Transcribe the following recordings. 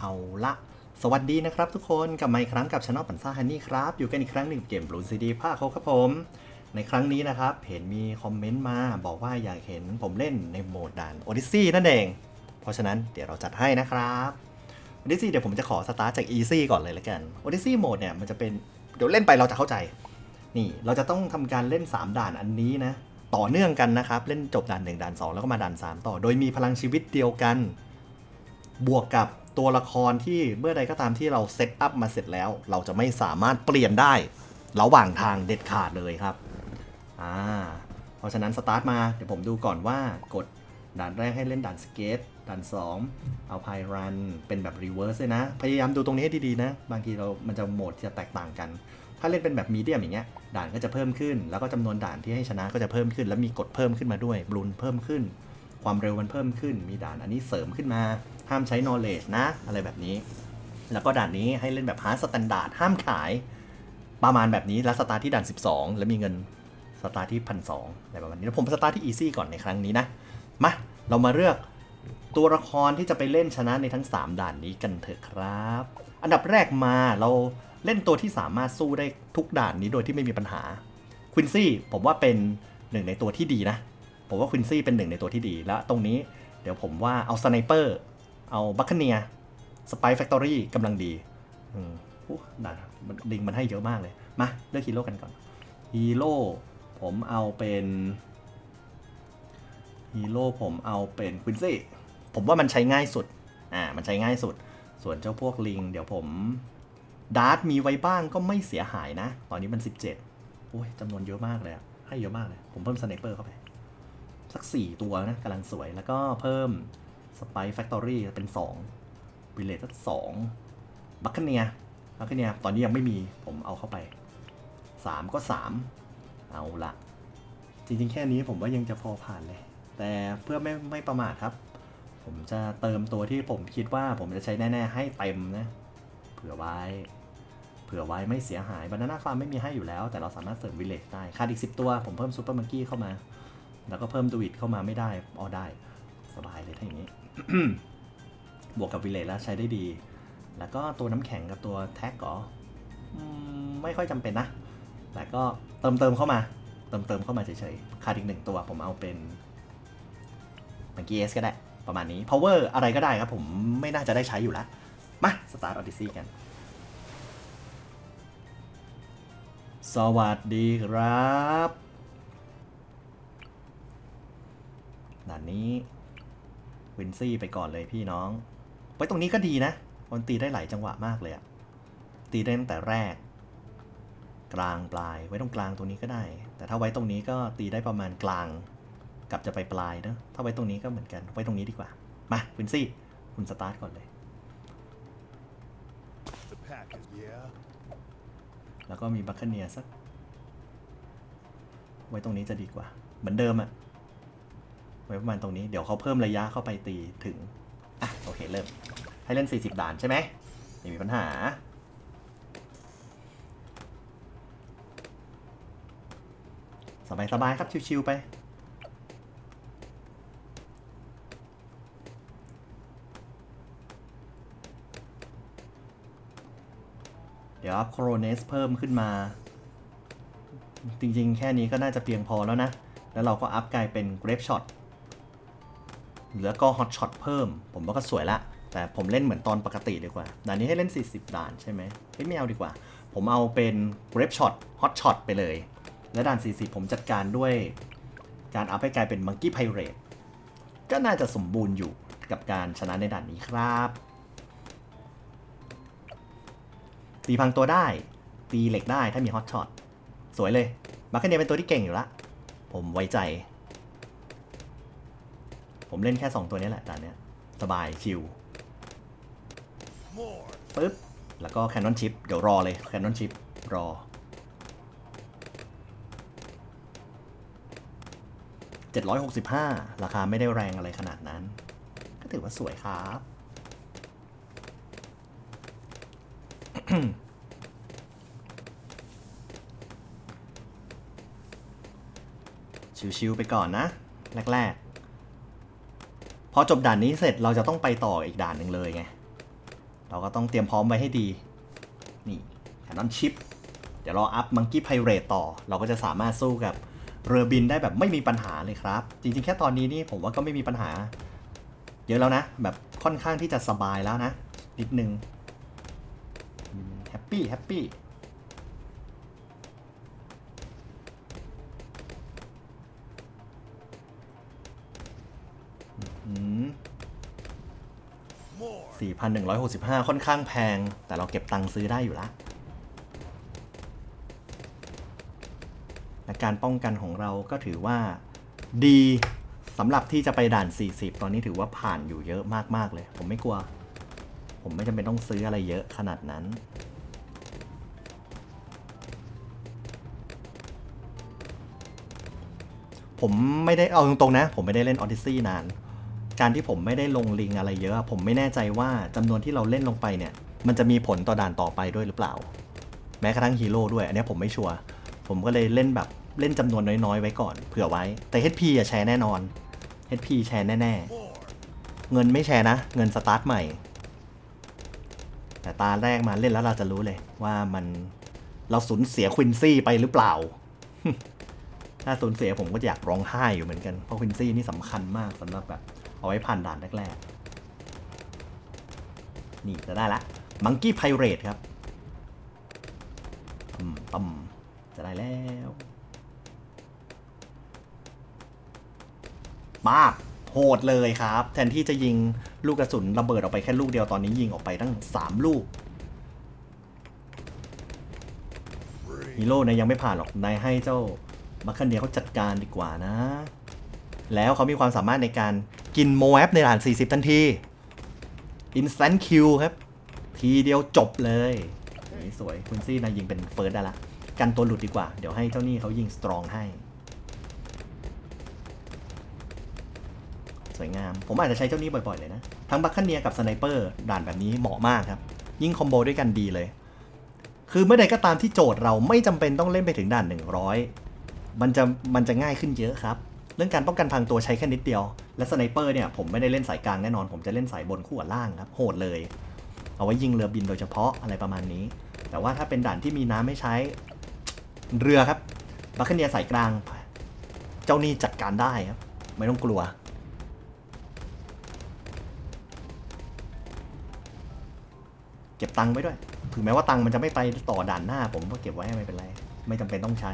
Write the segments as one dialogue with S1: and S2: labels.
S1: เอาละสวัสดีนะครับทุกคนกลับมาอีกครั้งกับช anel ปันซ่าฮันนี่ครับ อยู่กันอีกครั้งหนึ่งกับเกมบลูซีดีภาคโคครับผม ในครั้งนี้นะครับ เห็นมีคอมเมนต์มาบอกว่าอยากเห็นผมเล่นในโหมดด่าน Odyssey นั่นเอง เพราะฉะนั้นเดี๋ยวเราจัดให้นะครับ Odyssey เดี๋ยวผมจะขอสตาร์ทจาก Easy ก่อนเลยละกัน Odyssey โหมดเนี่ยมันจะเป็นเดี๋ยวเล่นไปเราจะเข้าใจ นี่เราจะต้องทำการเล่น 3 ด่านอันนี้นะต่อเนื่องกันนะครับ เล่นจบด่าน 1 ด่าน 2 แล้วก็มาด่าน 3 ต่อ โดยมีพลังชีวิตเดียวกัน บวกกับ ตัวละครที่เมื่อใดก็ตามที่เราเซตอัพมาเสร็จแล้ว เราจะไม่สามารถเปลี่ยนได้ระหว่างทางเด็ดขาดเลยครับอ่าเพราะฉะนั้นสตาร์ทมาเดี๋ยวผมดูก่อนว่ากดด่านแรกให้เล่นด่านสเกตด่าน2 เอาพายรันเป็นแบบรีเวิร์สเลยนะ พยายามดูตรงนี้ให้ดีๆนะ บางทีเรา มันจะโหมดจะแตกต่างกัน ถ้าเล่นเป็นแบบมีเดียมอย่างเงี้ย ด่านก็จะเพิ่มขึ้น แล้วก็จำนวนด่านที่ให้ชนะก็จะเพิ่มขึ้น แล้วมีกดเพิ่มขึ้นมาด้วยบลูนเพิ่มขึ้น ความเร็วมันเพิ่มขึ้น มีด่านอันนี้เสริมขึ้นมา ห้ามใช้ knowledge นะ อะไรแบบนี้ แล้วก็ด่านนี้ให้เล่นแบบ hard standard ห้ามขายประมาณแบบนี้ แล้วสตาร์ที่ด่าน 12 แล้วมีเงินสตาร์ทที่พันสองอะไรประมาณนี้แล้วผมสตาร์ทที่ easy ก่อนในครั้งนี้นะ มา เรามาเลือกตัวละครที่จะไปเล่นชนะในทั้ง 3 ด่านนี้กันเถอะครับ อันดับแรกมาเราเล่นตัวที่สามารถสู้ได้ทุกด่านนี้โดยที่ไม่มีปัญหาควินซี่ผมว่าเป็นหนึ่งในตัวที่ดีนะ ผมว่าควินซี่เป็นหนึ่งในตัวที่ดีแล้วตรงนี้เดี๋ยวผมว่าเอาสไนเปอร์ เอาบัคเนียสไปแฟคทอรี่กำลังดีอืมอู้ด่านมันดิงมันให้เยอะมากเลย มา เลือกฮีโร่กันก่อนฮีโร่ผมเอาเป็นฮีโร่ผมเอาเป็นควินซี่ผมว่ามันใช้ง่ายสุด อ่า มันใช้ง่ายสุด ส่วนเจ้าพวกลิง เดี๋ยวผมดาร์ตมีไว้บ้างก็ไม่เสียหายนะ ตอนนี้มัน 17 โอ้ยจำนวนเยอะมากเลยให้เยอะมากเลย ผมเพิ่มสไนปเปอร์เข้าไป สัก 4 ตัวนะกำลังสวยแล้วก็เพิ่ม สไปแฟคทอรี่เป็น2วิเลตสองบัคเนียบัคเนียตอนนี้ยังไม่มีผมเอาเข้าไป 3 ก็ 3 เอาละจริงๆ แค่นี้ผมว่ายังจะพอผ่านเลย แต่เพื่อไม่ไม่ประมาทครับ ผมจะเติมตัวที่ผมคิดว่าผมจะใช้แน่ ๆ ให้เต็มนะ เผื่อไว้ เผื่อไว้ไม่เสียหายบานาน่าฟาร์มไม่มีให้อยู่แล้ว แต่เราสามารถเสริมวิเลจได้ขาดอีก 10 ตัว ผมเพิ่มซูเปอร์มังกี้เข้ามา แล้วก็เพิ่มดูอิดเข้ามาไม่ได้ออได้ สบายเลยถ้าอย่างนี้ บวกกับวิเลจแล้วใช้ได้ดี แล้วก็ตัวน้ำแข็งกับตัวแท็กก็ไม่ค่อยจำเป็นนะ แต่ก็เติมเติมเข้ามา เติมเติมเข้ามาเฉยๆ ขาดอีกหนึ่งตัวผมเอาเป็นมังกี้เอสก็ได้ ประมาณนี้ power อะไรก็ได้ครับผมไม่น่าจะได้ใช้อยู่แล้ว มาสตาร์ทออดิซี่กัน สวัสดีครับด่านนี้ วินซี่ไปก่อนเลยพี่น้องไว้ตรงนี้ก็ดีนะมันตีได้หลายจังหวะมากเลยอะตีได้ตั้งแต่แรก กลางปลายไว้ตรงกลางตรงนี้ก็ได้ แต่ถ้าไว้ตรงนี้ก็ตีได้ประมาณกลางกับจะไปปลายเนอะถ้าไว้ตรงนี้ก็เหมือนกันไว้ตรงนี้ดีกว่า มาวินซี่คุณสตาร์ทก่อนเลย
S2: The pack is yeah.
S1: แล้วก็มีบัคเนียสัก ไว้ตรงนี้จะดีกว่า เหมือนเดิมอะ ไว้ประมาณตรงนี้ เดี๋ยวเขาเพิ่มระยะเข้าไปตีถึง อะ โอเค เริ่ม ให้เล่น 40 ด่านใช่ไหมไม่มีปัญหา สบายๆครับ ชิวๆไป เดี๋ยวอัพโครเนสเพิ่มขึ้นมา จริงๆ แค่นี้ก็น่าจะเพียงพอแล้วนะ แล้วเราก็อัพกลายเป็น Grape Shot แล้วก็ Hot Shot เพิ่ม ผมว่าก็สวยละ แต่ผมเล่นเหมือนตอนปกติดีกว่าด่านนี้ให้เล่น 40 ด่านใช่ไหมเฮ้ยไม่เอาดีกว่า ผมเอาเป็น Grape Shot Hot Shot ไปเลย และด่าน 40 ผมจัดการด้วย การอัพให้กลายเป็น Monkey Pirate ก็น่าจะสมบูรณ์อยู่กับการชนะในด่านนี้ครับตีพังตัวได้ ตีเหล็กได้ถ้ามีฮอตช็อตสวยเลยมาร์คเนียเป็นตัวที่เก่งอยู่ละ ผมไว้ใจ ผมเล่นแค่ 2 ตัวนี้แหละด่านเนี้ยสบายชิลปึ๊บ แล้วก็แคนนอนชิปเดี๋ยวรอเลยแคนนอนชิปรอ765ราคาไม่ได้แรงอะไรขนาดนั้น ก็ถือว่าสวยครับชิวๆไปก่อนนะ แรก ๆ พอจบด่านนี้เสร็จเราจะต้องไปต่ออีกด่านหนึ่งเลยไง เราก็ต้องเตรียมพร้อมไว้ให้ดี นี่แคนนอนชิป เดี๋ยวเราอัพมังกี้ไพเรตต่อ เราก็จะสามารถสู้กับเรือบินได้แบบไม่มีปัญหาเลยครับ จริงๆ แค่ตอนนี้นี่ผมว่าก็ไม่มีปัญหา เยอะแล้วนะ แบบค่อนข้างที่จะสบายแล้วนะ นิดนึงแฮปปี้แฮปปี้ 4,165 ค่อนข้างแพง แต่เราเก็บตังค์ซื้อได้อยู่ละและการป้องกันของเราก็ถือว่าดีสำหรับที่จะไปด่าน 40 ตอนนี้ถือว่าผ่านอยู่เยอะมาก ๆ เลย ผมไม่กลัว ผมไม่จำเป็นต้องซื้ออะไรเยอะขนาดนั้น ผมไม่ได้เอาตรงๆนะ ผมไม่ได้เล่น Odyssey นาน การที่ผมไม่ได้ลงลิงอะไรเยอะ ผมไม่แน่ใจว่าจำนวนที่เราเล่นลงไปเนี่ย มันจะมีผลต่อด่านต่อไปด้วยหรือเปล่า แม้กระทั่งฮีโร่ด้วย อันนี้ผมไม่ชัวร์ผมก็เลยเล่นแบบเล่นจำนวนน้อยๆไว้ก่อน เผื่อไว้ แต่ HP อะแชร์แน่นอน HP แชร์แน่ๆ เงินไม่แชร์นะ เงินสตาร์ทใหม่ แต่ตาแรกมาเล่นแล้วเราจะรู้เลยว่ามันเราสูญเสียควินซี่ไปหรือเปล่า ถ้าสูญเสียผมก็อยากร้องไห้อยู่เหมือนกัน เพราะควินซี่นี่สำคัญมากสำหรับแบบ เอาไว้ผ่านด่านแรกๆ นี่จะได้ละมังกี้ไพเรตครับอืมปั๊มจะได้แล้ว มากโหดเลยครับ แทนที่จะยิงลูกกระสุนระเบิดออกไปแค่ลูกเดียวตอนนี้ยิงออกไปตั้ง 3 ลูกฮีโร่เนี่ยยังไม่ผ่านหรอกนายให้เจ้าบัคคันเนียเขาจัดการดีกว่านะ แล้วเขามีความสามารถในการ กินโมแอปในด่าน 40 ทันที Instant Kill ครับ ทีเดียวจบเลยนี่สวยคุณซี่นายยิงเป็นเฟิร์สได้ละ กันตัวหลุดดีกว่า เดี๋ยวให้เจ้านี่เขายิงสตรองให้ สวยงาม ผมอาจจะใช้เจ้านี้บ่อย ๆ เลยนะ ทั้งบัคคันเนียกับสไนเปอร์ด่านแบบนี้เหมาะมากครับ ยิ่งคอมโบด้วยกันดีเลย คือเมื่อใดก็ตามที่โจทย์เราไม่จำเป็นต้องเล่นไปถึงด่าน 100 มันจะมันจะง่ายขึ้นเยอะครับ เรื่องการป้องกันพังตัวใช้แค่นิดเดียว และสไนเปอร์เนี่ยผมไม่ได้เล่นสายกลางแน่นอน ผมจะเล่นสายบนคู่กับล่างครับโหดเลย เอาไว้ยิงเรือบินโดยเฉพาะอะไรประมาณนี้ แต่ว่าถ้าเป็นด่านที่มีน้ำไม่ใช้เรือครับบัคเคเนียสายกลาง เจ้านี่จัดการได้ครับ ไม่ต้องกลัว เก็บตังค์ไว้ด้วย ถึงแม้ว่าตังค์มันจะไม่ไปต่อด่านหน้า ผมก็เก็บไว้ไม่เป็นไร ไม่จำเป็นต้องใช้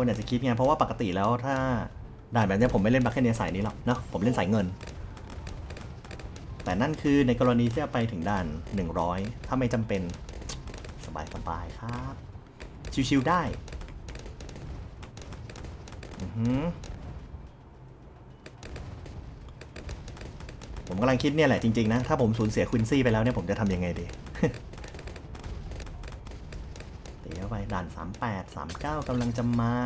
S1: คนอาจจะคิดไงเพราะว่าปกติแล้วถ้าด่านแบบนี้ผมไม่เล่นบัคเคนเนียสายนี้หรอกเนาะผมเล่นสายเงิน แต่นั่นคือในกรณีที่จะไปถึงด่าน 100 ถ้าไม่จำเป็นสบายสบายครับ ชิวๆได้อือหือผมกำลังคิดเนี่ยแหละจริงๆนะ ถ้าผมสูญเสียควินซี่ไปแล้วเนี่ยผมจะทำยังไงดี ตีเข้าไป ด่าน 38 39กำลังจะมา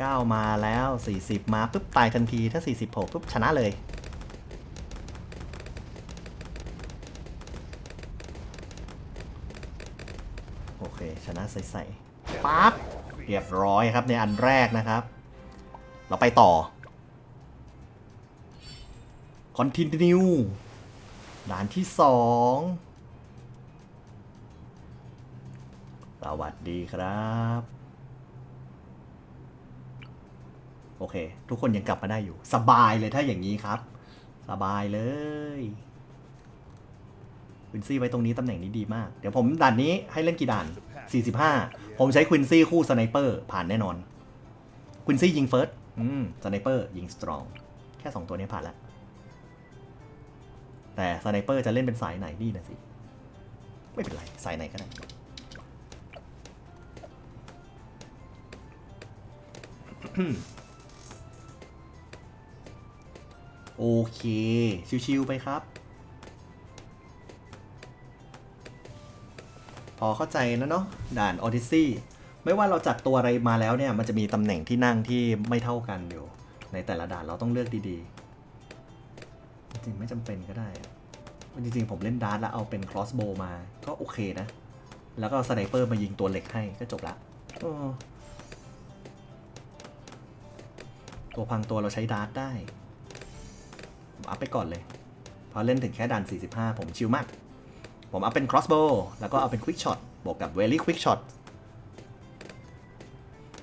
S1: 39 มาแล้ว 40 มาปุ๊บตายทันทีถ้า40โผล่ปุ๊บชนะเลย โอเค ชนะใสๆปั๊บเรียบร้อยครับในอันแรกนะครับ เราไปต่อคอนติเนียด่านที่สอง วัสดีครับ โอเค ทุกคนยังกลับมาได้อยู่ สบายเลยถ้าอย่างนี้ครับ สบายเลยควินซี่ไว้ตรงนี้ตำแหน่งนี้ดีมาก เดี๋ยวผมด่านนี้ให้เล่นกี่ด่าน 45 ผมใช้ควินซี่คู่สไนเปอร์ผ่านแน่นอน ควินซี่ยิงเฟิร์สสไนเปอร์ยิงสตรอง แค่ 2 ตัวนี้ผ่านแล้ว แต่สไนเปอร์จะเล่นเป็นสายไหนนี่นะสิ ไม่เป็นไร สายไหนก็ได้ โอเค ชิวๆไปครับ พอเข้าใจแล้วเนาะด่าน Odyssey ไม่ว่าเราจัดตัวอะไรมาแล้วเนี่ย มันจะมีตำแหน่งที่นั่งที่ไม่เท่ากันอยู่ ในแต่ละด่านเราต้องเลือกดีๆ จริงๆไม่จำเป็นก็ได้ จริงๆ ผมเล่นดาร์ตแล้วเอาเป็น crossbow มา ก็โอเคนะ แล้วก็สไนเปอร์มายิงตัวเหล็กให้ก็จบละ ตัวพังตัวเราใช้ดาร์ทได้ผมอัพไปก่อนเลย เพราะเล่นถึงแค่ด่าน 45 ผมชิลมาก ผมอัพเป็น crossbow แล้วก็เอาเป็น quick shot บวกกับ very quick shot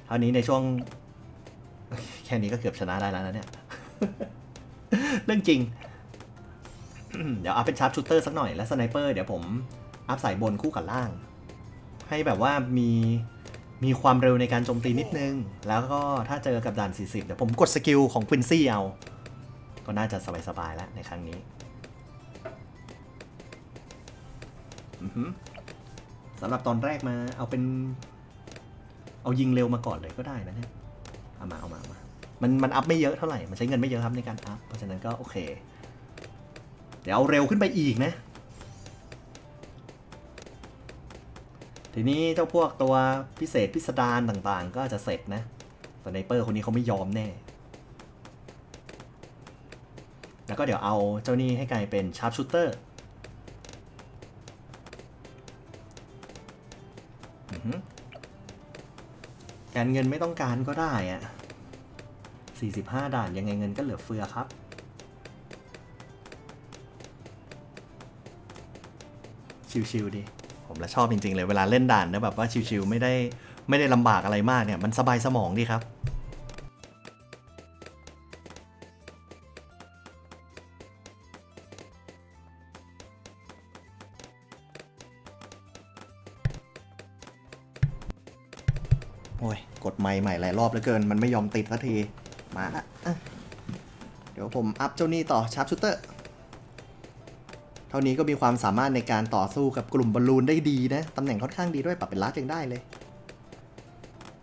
S1: เท่านี้ในช่วง แค่นี้ก็เกือบชนะได้แล้วนะเนี่ย เรื่องจริง เดี๋ยวอัพเป็นชาร์ปชูเตอร์สักหน่อยและสไนเปอร์เดี๋ยวผมอัพสายบนคู่กับล่าง ให้แบบว่ามี มีความเร็วในการโจมตีนิดนึง แล้วก็ถ้าเจอกับด่าน 40 เดี๋ยวผมกดสกิลของควินซี่เอา ก็น่าจะสบายๆแล้วในครั้งนี้สำหรับตอนแรกมาเอาเป็น เอายิงเร็วมาก่อนเลยก็ได้นะเนี่ยเอามาเอามาามามันมันอัพไม่เยอะเท่าไหร่ มันใช้เงินไม่เยอะครับในการอัพ เพราะฉะนั้นก็โอเค เดี๋ยวเอาเร็วขึ้นไปอีกนะ ทีนี้เจ้าพวกตัวพิเศษพิสดารต่างๆ ก็จะเสร็จนะสไนเปอร์คนนี้เขาไม่ยอมแน่ แล้วก็เดี๋ยวเอาเจ้านี่ให้กลายเป็นชาร์ปชูเตอร์การเงินไม่ต้องการก็ได้อะ45 ด่านยังไงเงินก็เหลือเฟือครับ ชิวๆดิ ผมละชอบจริงๆเลยเวลาเล่นด่านนะแบบว่าชิวๆไม่ได้ไม่ได้ลำบากอะไรมากเนี่ยมันสบายสมองดีครับโอ้ย กดไม้ใหม่หลายรอบเหลือเกิน มันไม่ยอมติดสักที มาละอะเดี๋ยวผมอัพเจ้านี่ต่อชาร์ปชูเตอร์ เท่านี้ก็มีความสามารถในการต่อสู้กับกลุ่มบอลลูนได้ดีนะ ตำแหน่งค่อนข้างดีด้วยปรับเป็นลัดยังได้เลย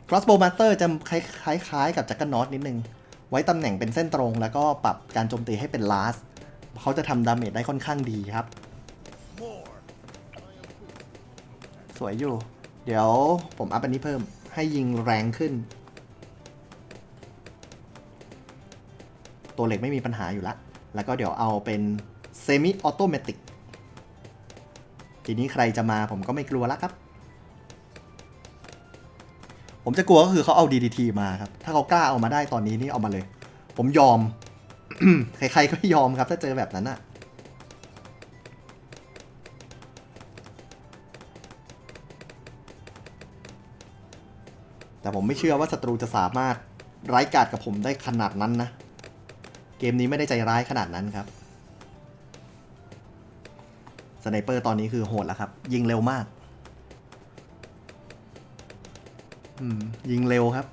S1: crossbow master จะคล้ายๆ กับจักรนอตนิดนึง ไว้ตำแหน่งเป็นเส้นตรง แล้วก็ปรับการโจมตีให้เป็น last เขาจะทำดาเมจได้ค่อนข้างดีครับ สวยอยู่ เดี๋ยวผมอัพอันนี้เพิ่มให้ยิงแรงขึ้น ตัวเหล็กไม่มีปัญหาอยู่ละ แล้วก็เดี๋ยวเอาเป็น เซมิออโตเมติกทีนี้ใครจะมาผมก็ไม่กลัวแล้วครับ ผมจะกลัวก็คือเขาเอา DDT มาครับ ถ้าเขากล้าเอามาได้ตอนนี้นี่เอามาเลย ผมยอม ใครๆก็ยอมครับถ้าเจอแบบนั้นอะแต่ผมไม่เชื่อว่าศัตรูจะสามารถร้ายกาจกับผมได้ขนาดนั้นนะ เกมนี้ไม่ได้ใจร้ายขนาดนั้นครับ สไนเปอร์ตอนนี้คือโหดแล้วครับ ยิงเร็วมาก อืม ยิงเร็วครับ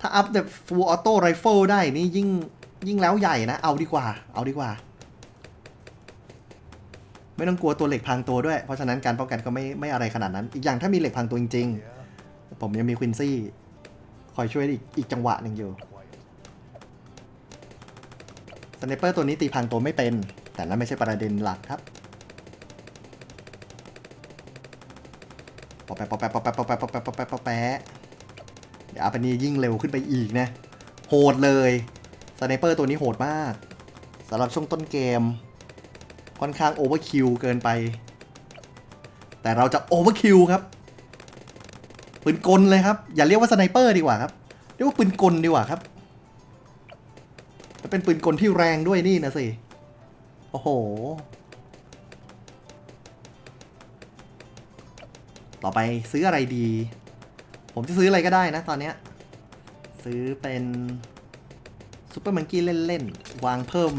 S1: ถ้าอัพแบบ full auto rifle ได้นี่ยิ่งยิ่งแล้วใหญ่นะ เอาดีกว่า เอาดีกว่า ไม่ต้องกลัวตัวเหล็กพังตัวด้วย เพราะฉะนั้นการป้องกันก็ไม่ไม่อะไรขนาดนั้น อีกอย่างถ้ามีเหล็กพังตัวจริงๆ ผมยังมีควินซี่คอยช่วยอีกอีกจังหวะหนึ่งอยู่สไนเปอร์ตัวนี้ตีพังตัวไม่เป็น แต่นั่นไม่ใช่ประเด็นหลักครับ อแปะปอแปะปอแปะปอแปะปอแปะปอแปะปอแปะเดี๋ยวอัพอันนี้ยิ่งเร็วขึ้นไปอีกนะ โหดเลยสไนเปอร์ตัวนี้โหดมากสำหรับช่วงต้นเกม ค่อนข้างโอเวอร์คิวเกินไป แต่เราจะโอเวอร์คิวครับปืนกลเลยครับ อย่าเรียกว่าสไนเปอร์ดีกว่าครับเรียกว่าปืนกลดีกว่าครับแล้วเป็นปืนกลที่แรงด้วยนี่นะสิ โอ้โห ต่อไปซื้ออะไรดี ผมจะซื้ออะไรก็ได้นะตอนเนี้ย ซื้อเป็นซูเปอร์มังกี้เล่นๆ วางเพิ่ม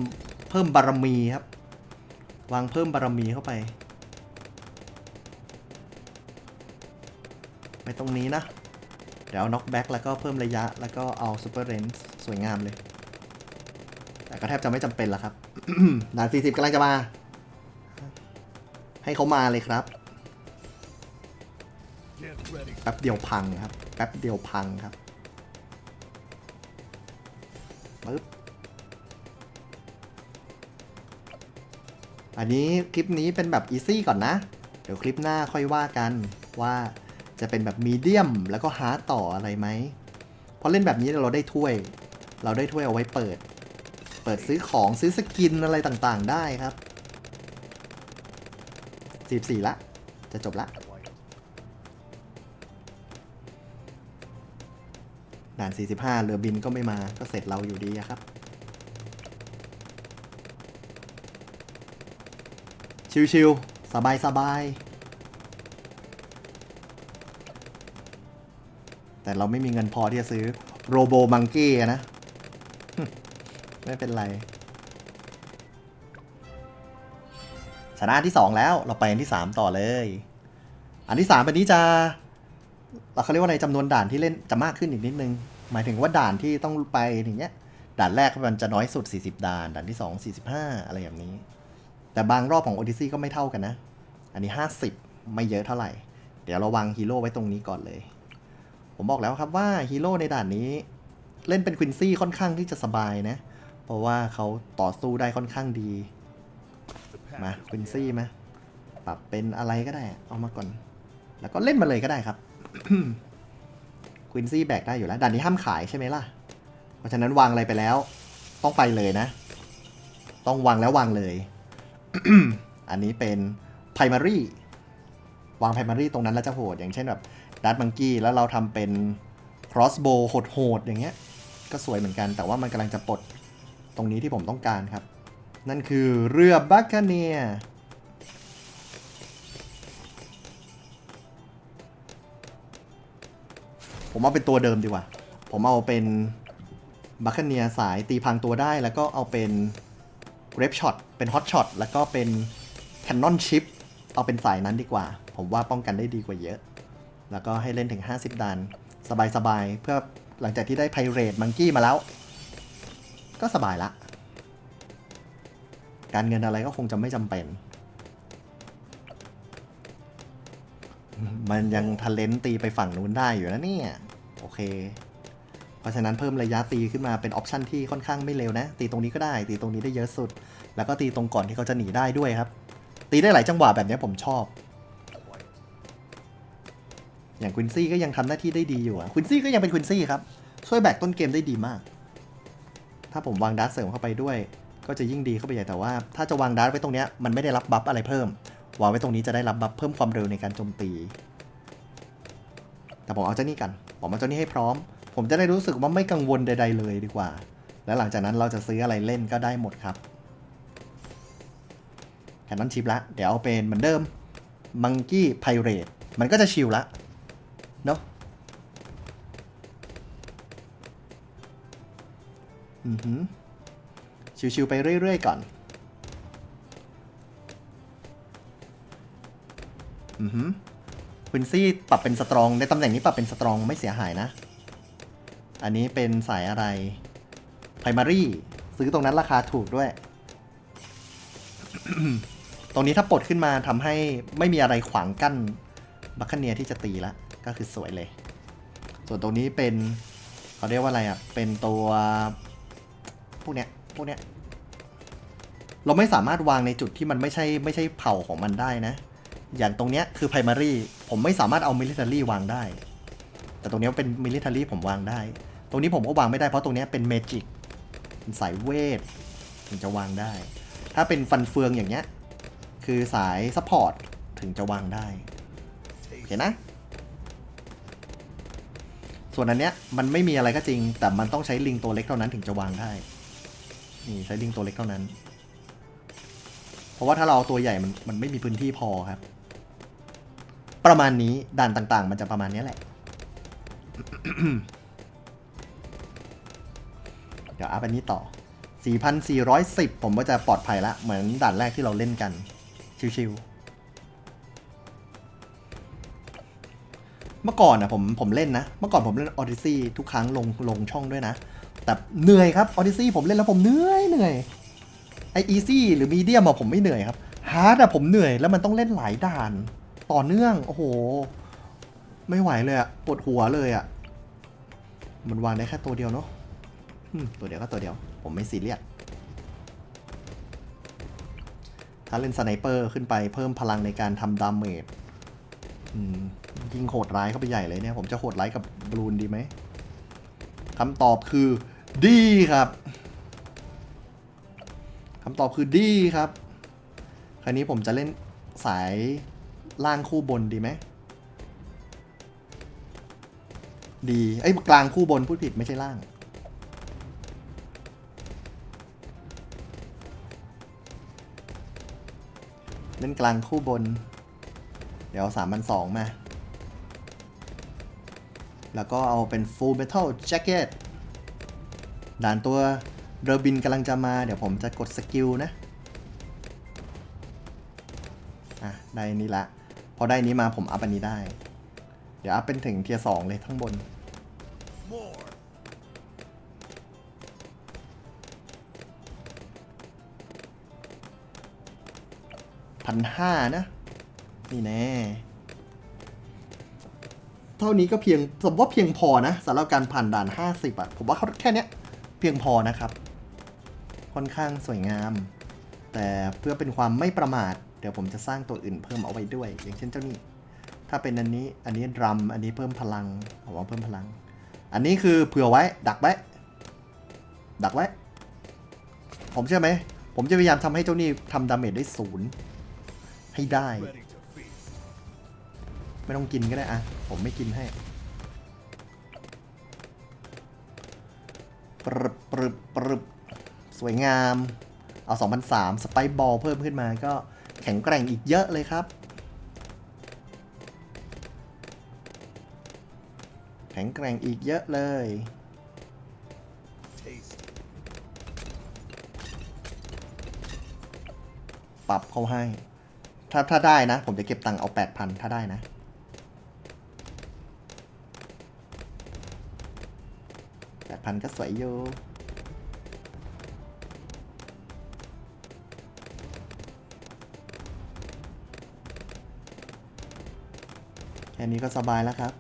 S1: เพิ่มบารมีครับ วางเพิ่มบารมีเข้าไป ไปตรงนี้นะ เดี๋ยวเอาน็อกแบ็กแล้วก็เพิ่มระยะ แล้วก็เอาซูเปอร์เรนส์สวยงามเลย แต่ก็แทบจะไม่จำเป็นละครับ ด่าน40กำลังจะมา ให้เขามาเลยครับ แป๊บเดียวพังครับ แป๊บเดียวพังครับปึ๊บอันนี้คลิปนี้เป็นแบบอีซี่ก่อนนะ เดี๋ยวคลิปหน้าค่อยว่ากันว่าจะเป็นแบบมีเดียมแล้วก็ฮาร์ดต่ออะไรไหมเพราะเล่นแบบนี้เราได้ถ้วย เราได้ถ้วยเอาไว้เปิด เปิดซื้อของซื้อสกินอะไรต่างๆได้ครับ 14 ละ จะจบละ ด่าน 45 เรือบินก็ไม่มาก็เสร็จเราอยู่ดีครับ ชิวๆ สบายๆแต่เราไม่มีเงินพอที่จะซื้อโรโบมังกี้นะ ไม่เป็นไร ชนะอันที่ 2 แล้วเราไปอันที่ 3 ต่อเลย อันที่ 3 อันนี้จะ เราเขาเรียกว่าอะไรจำนวนด่านที่เล่นจะมากขึ้นอีกนิดนึง หมายถึงว่าด่านที่ต้องไปอย่างเงี้ย ด่านแรกมันจะน้อยสุด 40 ด่าน ด่านที่ 2 45 อะไรแบบนี้ แต่บางรอบของ Odyssey ก็ไม่เท่ากันนะ อันนี้ 50 ไม่เยอะเท่าไหร่ เดี๋ยวเราวางฮีโร่ไว้ตรงนี้ก่อนเลย ผมบอกแล้วครับว่าฮีโร่ในด่านนี้ เล่นเป็นควินซี่ค่อนข้างที่จะสบายนะ เพราะว่าเขาต่อสู้ได้ค่อนข้างดี มาควินซี่มาปรับเป็นอะไรก็ได้ เอามาก่อน แล้วก็เล่นมาเลยก็ได้ครับ ควินซี่แบกได้อยู่แล้วด่านนี้ห้ามขายใช่ไหมล่ะ เพราะฉะนั้นวางอะไรไปแล้ว ต้องไปเลยนะ ต้องวางแล้ววางเลย อันนี้เป็น primary วาง primary ตรงนั้นแล้วจะโหด อย่างเช่นแบบดัตมังกี้แล้วเราทำเป็น crossbow โหดๆอย่างเงี้ย ก็สวยเหมือนกัน แต่ว่ามันกำลังจะปลดตรงนี้ที่ผมต้องการครับ นั่นคือเรือบัคคาเนีย ผมเอาเป็นตัวเดิมดีกว่า ผมเอาเป็นบัคคาเนียสายตีพังตัวได้ แล้วก็เอาเป็นเรฟช็อตเป็นฮอตช็อตแล้วก็เป็นแคนนอนชิปเอาเป็นสายนั้นดีกว่า ผมว่าป้องกันได้ดีกว่าเยอะ แล้วก็ให้เล่นถึง 50ดันสบายๆ เพื่อหลังจากที่ได้ไพเรตมังกี้มาแล้ว ก็สบายละ การเงินอะไรก็คงจะไม่จำเป็น มันยังทะเลนตีไปฝั่งนู้นได้อยู่นะเนี่ย โอเค เพราะฉะนั้นเพิ่มระยะตีขึ้นมาเป็นออปชันที่ค่อนข้างไม่เร็วนะ ตีตรงนี้ก็ได้ ตีตรงนี้ได้เยอะสุด แล้วก็ตีตรงก่อนที่เขาจะหนีได้ด้วยครับ ตีได้หลายจังหวะแบบนี้ผมชอบ อย่างควินซี่ก็ยังทำหน้าที่ได้ดีอยู่ควินซี่ก็ยังเป็นควินซี่ครับ ช่วยแบกต้นเกมได้ดีมาก ถ้าผมวางดาร์เสริมเข้าไปด้วย ก็จะยิ่งดีเข้าไปใหญ่แต่ว่า ถ้าจะวางดาร์ไว้ตรงนี้มันไม่ได้รับบัฟอะไรเพิ่ม วางไว้ตรงนี้จะได้รับบัฟเพิ่มความเร็วในการโจมตี แต่ผมเอาเจ้านี่กัน ผมเอาเจ้านี่ให้พร้อม ผมจะได้รู้สึกว่าไม่กังวลใด ๆ เลยดีกว่า แล้วหลังจากนั้นเราจะซื้ออะไรเล่นก็ได้หมดครับแคนนอนชิปละ เดี๋ยวเอาเป็นเหมือนเดิมมังกี้ไพเรตมันก็จะชิลละ เนาะอือหือชิวๆไปเรื่อย ๆ ก่อน อือฮึควินซี่ปรับเป็นสตรอง ในตำแหน่งนี้ปรับเป็นสตรองไม่เสียหายนะ อันนี้เป็นสายอะไร primary ซื้อตรงนั้นราคาถูกด้วย ตรงนี้ถ้าปลดขึ้นมาทำให้ไม่มีอะไรขวางกั้นบัคคเนียที่จะตีละ ก็คือสวยเลย ส่วนตรงนี้เป็นเขาเรียกว่าอะไรอะ เป็นตัวพวกเนี้ยพวกเนี้ย เราไม่สามารถวางในจุดที่มันไม่ใช่ไม่ใช่เผ่าของมันได้นะ อย่างตรงเนี้ยคือ primary ผมไม่สามารถเอา military วางได้ แต่ตรงเนี้ยเป็น military ผมวางได้ ตรงนี้ผมก็วางไม่ได้เพราะตรงเนี้ยเป็น magic เป็นสายเวทถึงจะวางได้ ถ้าเป็นฟันเฟืองอย่างเงี้ยคือสาย support ถึงจะวางได้โอเคนะ ส่วนอันเนี้ยมันไม่มีอะไรก็จริง แต่มันต้องใช้ลิงตัวเล็กเท่านั้นถึงจะวางได้ นี่ใช้ลิงตัวเล็กเท่านั้น เพราะว่าถ้าเราเอาตัวใหญ่มันมันไม่มีพื้นที่พอครับ ประมาณนี้ด่านต่างๆ มันจะประมาณนี้แหละ เดี๋ยวอัพอันนี้ต่อ 4,410 ผมว่าจะปลอดภัยละเหมือนด่านแรกที่เราเล่นกัน ชิวๆ เมื่อก่อนนะผมผมเล่นนะ เมื่อก่อนผมเล่น Odyssey ทุกครั้งลงลงช่องด้วยนะ แต่เหนื่อยครับ Odyssey ผมเล่นแล้วผมเหนื่อยเหนื่อยไอ easy หรือ medium อะผมไม่เหนื่อยครับ hard อะผมเหนื่อยแล้วมันต้องเล่นหลายด่าน ต่อเนื่อง โอ้โห ไม่ไหวเลยอะปวดหัวเลยอะมันวางได้แค่ตัวเดียวเนาะตัวเดียวก็ตัวเดียว ผมไม่ซีเรียสถ้าเล่นสไนเปอร์ขึ้นไปเพิ่มพลังในการทำดาเมจยิงโหดร้ายเข้าไปใหญ่เลยเนี่ย ผมจะโหดร้ายกับบลูนดีไหมคำตอบคือ ดีครับคำตอบคือดีครับ คราวนี้ผมจะเล่นสาย ล่างคู่บนดีไหม ดี เอ้ยกลางคู่บนพูดผิดไม่ใช่ล่าง เล่นกลางคู่บน เดี๋ยวสามพันสองมา แล้วก็เอาเป็น Full Metal Jacket ด่านตัวเรบินกำลังจะมา เดี๋ยวผมจะกดสกิลนะ อะ ได้นี้ละ อได้นี้มาผมอัพอันนี้ได้ เดี๋ยวอัพเป็นถึงเทียร์สองเลยข้างบน พันห้านะ นี่แน่ เท่านี้ก็เพียงผมว่าเพียงพอนะสำหรับการผ่านด่าน 50อะผมว่าเขาแค่เนี้ยเพียงพอนะครับ ค่อนข้างสวยงาม แต่เพื่อเป็นความไม่ประมาท เดี๋ยวผมจะสร้างตัวอื่นเพิ่มเอาไว้ด้วย อย่างเช่นเจ้านี่ถ้าเป็นอันนี้ อันนี้ดรัม อันนี้เพิ่มพลังผมว่าเพิ่มพลัง อันนี้คือเผื่อไว้ ดักไว้ ดักไว้ ผมเชื่อไหม ผมจะพยายามทำให้เจ้านี่ทำดาเมจได้ศูนย์ให้ได้ ไม่ต้องกินก็ได้อะ ผมไม่กินให้ปรึบปรึบปรึบสวยงาม เอา 2003สไปบอลเพิ่มขึ้นมาก็ แข็งแกร่งอีกเยอะเลยครับ แข็งแกร่งอีกเยอะเลย ปรับเขาให้ ถ้าถ้าได้นะ ผมจะเก็บตังค์เอา 8,000 ถ้าได้นะ8,000ก็สวยอยู่ แค่นี้ก็สบายแล้วครับ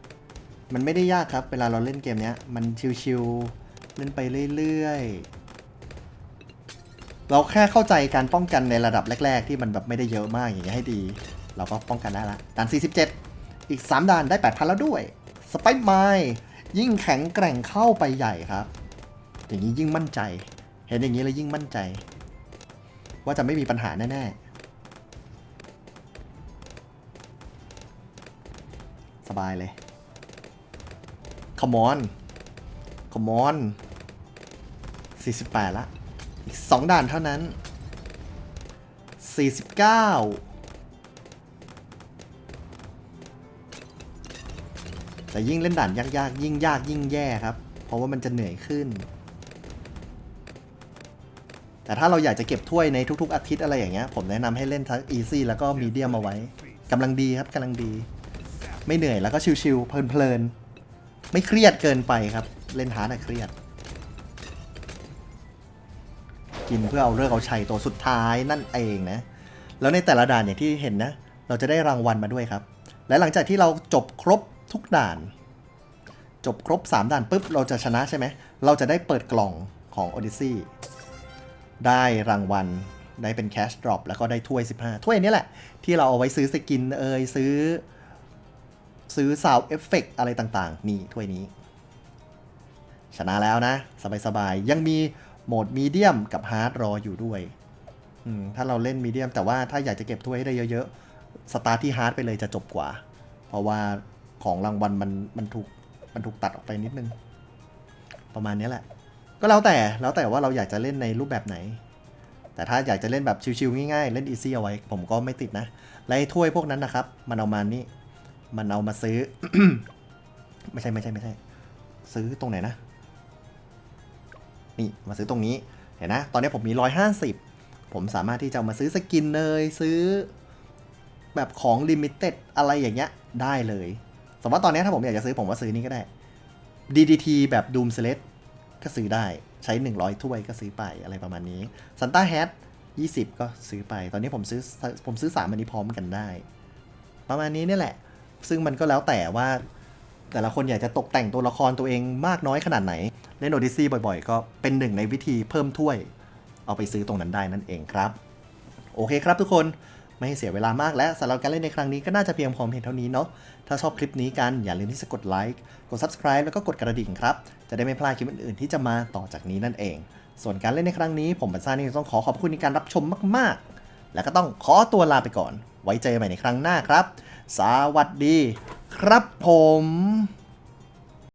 S1: มันไม่ได้ยากครับ เวลาเราเล่นเกมนี้มันชิวๆ เล่นไปเรื่อยๆ เราแค่เข้าใจการป้องกันในระดับแรก ๆ ที่มันแบบไม่ได้เยอะมากอย่างเงี้ยให้ดี เราก็ป้องกันได้ละด่าน 47 อีก 3 ด่านได้ 8,000 แล้วด้วย สไปไมยิ่งแข็งแกร่งเข้าไปใหญ่ครับ อย่างนี้ยิ่งมั่นใจ เห็นอย่างนี้แล้วยิ่งมั่นใจ ว่าจะไม่มีปัญหาแน่ๆ บายเลย Come on Come on 48 ละ อีก 2 ด่านเท่านั้น 49 แต่ยิ่งเล่นด่านยากๆ ยิ่งยากยิ่งแย่ครับ เพราะว่ามันจะเหนื่อยขึ้น แต่ถ้าเราอยากจะเก็บถ้วยในทุกๆ อาทิตย์อะไรอย่างเงี้ย ผมแนะนำให้เล่นทั้ง easy แล้วก็ medium เอาไว้กำลังดีครับกำลังดี ไม่เหนื่อยแล้วก็ชิวๆเพลินๆ ไม่เครียดเกินไปครับ เล่นฮาร์ดอะเครียด กินเพื่อเอาเลิกเอาชัยตัวสุดท้ายนั่นเองนะ แล้วในแต่ละด่านอย่างที่เห็นนะ เราจะได้รางวัลมาด้วยครับ และหลังจากที่เราจบครบทุกด่าน จบครบ 3 ด่านปุ๊บเราจะชนะใช่ไหม เราจะได้เปิดกล่องของ Odyssey ได้รางวัลได้เป็นแคชดรอปแล้วก็ได้ถ้วย 15 ถ้วยนี้แหละ ที่เราเอาไว้ซื้อสกินเอยซื้อ ซื้อซาวเอฟเฟกอะไรต่างๆ นี่ถ้วยนี้ ชนะแล้วนะ สบายๆ ยังมีโหมดมีเดียมกับฮาร์ดรออยู่ด้วยถ้าเราเล่นมีเดียมแต่ว่าถ้าอยากจะเก็บถ้วยให้ได้เยอะๆ สตาร์ทที่ฮาร์ดไปเลยจะจบกว่า เพราะว่าของรางวัลมันมันถูกมันถูกตัดออกไปนิดนึง ประมาณนี้แหละ ก็แล้วแต่แล้วแต่ว่าเราอยากจะเล่นในรูปแบบไหน แต่ถ้าอยากจะเล่นแบบชิวๆง่ายๆ เล่นอีซี่เอาไว้ ผมก็ไม่ติดนะ และไอ้ถ้วยพวกนั้นนะครับ มันเอามานี่ มันเอามาซื้อ ไม่ใช่ไม่ใช่ไม่ใช่ ซื้อตรงไหนนะ นี่มาซื้อตรงนี้ เห็นนะ ตอนนี้ผมมี 150 ผมสามารถที่จะเอามาซื้อสกินเลยซื้อแบบของลิมิเต็ดอะไรอย่างเงี้ยได้เลย สมมติตอนนี้ถ้าผมอยากจะซื้อผมว่าซื้อนี่ก็ได้ DDT แบบ Doom Select ก็ซื้อได้ใช้ 100 ถ้วยก็ซื้อไปอะไรประมาณนี้ Santa Hat 20 ก็ซื้อไป ตอนนี้ผมซื้อผมซื้อ 3 อันนี้พร้อมกันได้ ประมาณนี้นี่แหละ ซึ่งมันก็แล้วแต่ว่า แต่ละคนอยากจะตกแต่งตัวละครตัวเองมากน้อยขนาดไหน เล่นโอดิซีบ่อยๆ ก็เป็นหนึ่งในวิธีเพิ่มถ้วย เอาไปซื้อตรงนั้นได้นั่นเองครับ โอเคครับทุกคนไม่ให้เสียเวลามากแล้วสำหรับการเล่นในครั้งนี้ก็น่าจะเพียงพอเพียงเท่านี้เนาะ ถ้าชอบคลิปนี้กันอย่าลืมที่จะกดไลค์ กด subscribe แล้วก็กดกระดิ่งครับ จะได้ไม่พลาดคลิปอื่นๆ ที่จะมาต่อจากนี้นั่นเอง ส่วนการเล่นในครั้งนี้ ผมบันซ่านี่ต้องขอขอบคุณในการรับชมมากๆ แล้วก็ต้องขอตัวลาไปก่อน ไว้เจอใหม่ในครั้งหน้าครับ สวัสดี ครับผม